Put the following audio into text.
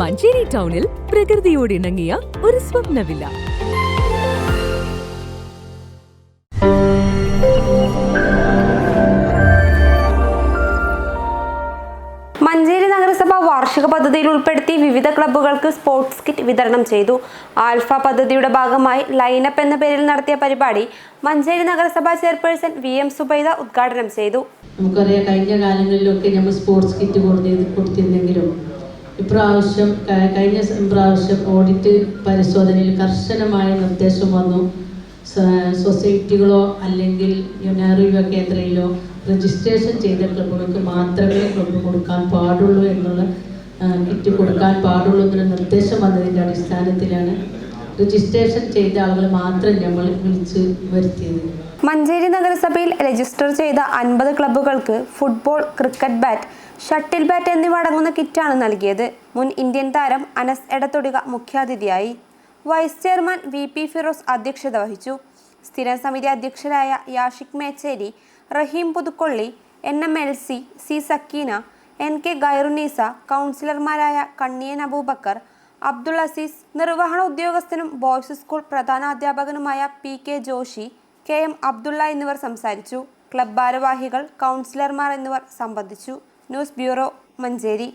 മഞ്ചേരി ടൗണിൽ പ്രകൃതിയോട് ഇണങ്ങിയ ഒരു സ്വപ്നവില്ല. മഞ്ചേരി നഗരസഭ വാർഷിക പദ്ധതിയിൽ ഉൾപ്പെടുത്തി വിവിധ ക്ലബ്ബുകൾക്ക് സ്പോർട്സ് കിറ്റ് വിതരണം ചെയ്തു. ആൽഫ പദ്ധതിയുടെ ഭാഗമായി ലൈനപ്പ് എന്ന പേരിൽ നടത്തിയ പരിപാടി മഞ്ചേരി നഗരസഭ ചെയർപേഴ്സൺ വി എം സുബൈദ ഉദ്ഘാടനം ചെയ്തു. നമുക്കറിയാം കഴിഞ്ഞ കാലങ്ങളിലൊക്കെ നമ്മൾ സ്പോർട്സ് കിറ്റ് കൊടുത്തി കൊടുത്തിരുന്നെങ്കിലും ഇപ്രാവശ്യം കഴിഞ്ഞ പ്രാവശ്യം ഓഡിറ്റ് പരിശോധനയിൽ കർശനമായ നിർദ്ദേശം വന്നു. സൊസൈറ്റികളോ അല്ലെങ്കിൽ യുനാറിവ കേന്ദ്രയിലോ രജിസ്ട്രേഷൻ ചെയ്ത ക്ലബ്ബുകൾക്ക് മാത്രമേ ക്ലബ്ബ് കൊടുക്കാൻ പാടുള്ളൂ എന്നുള്ള കിറ്റ് കൊടുക്കാൻ പാടുള്ളൂ എന്നുള്ള നിർദ്ദേശം വന്നതിന്റെ അടിസ്ഥാനത്തിലാണ് രജിസ്ട്രേഷൻ ചെയ്ത ആളുകൾ മാത്രം നമ്മൾ വിളിച്ച് വരുത്തിയത്. മഞ്ചേരി നഗരസഭയിൽ രജിസ്റ്റർ ചെയ്ത അൻപത് ക്ലബ്ബുകൾക്ക് football cricket bat shuttle bat എന്നിവ അടങ്ങുന്ന കിറ്റാണ് നൽകിയത്. മുൻ ഇന്ത്യൻ താരം അനസ് എടത്തൊടിക മുഖ്യാതിഥിയായി. Vice chairman V P Firos അധ്യക്ഷത വഹിച്ചു. സ്ഥിരം സമിതി അധ്യക്ഷരായ Yashik Mecheri Raheem Puthukkolli N M L C C Sakkeena N K Khairunnisa കൗൺസിലർമാരായ കണ്ണിയൻ അബൂബക്കർ അബ്ദുൾ അസീസ് നിർവഹണ ഉദ്യോഗസ്ഥനും boys school പ്രധാനാധ്യാപകനുമായ P K Joshi K M Abdulla എന്നിവർ സംസാരിച്ചു. ക്ലബ് ഭാരവാഹികൾ കൗൺസിലർമാർ എന്നിവർ സംബന്ധിച്ചു. News bureau Manjeri.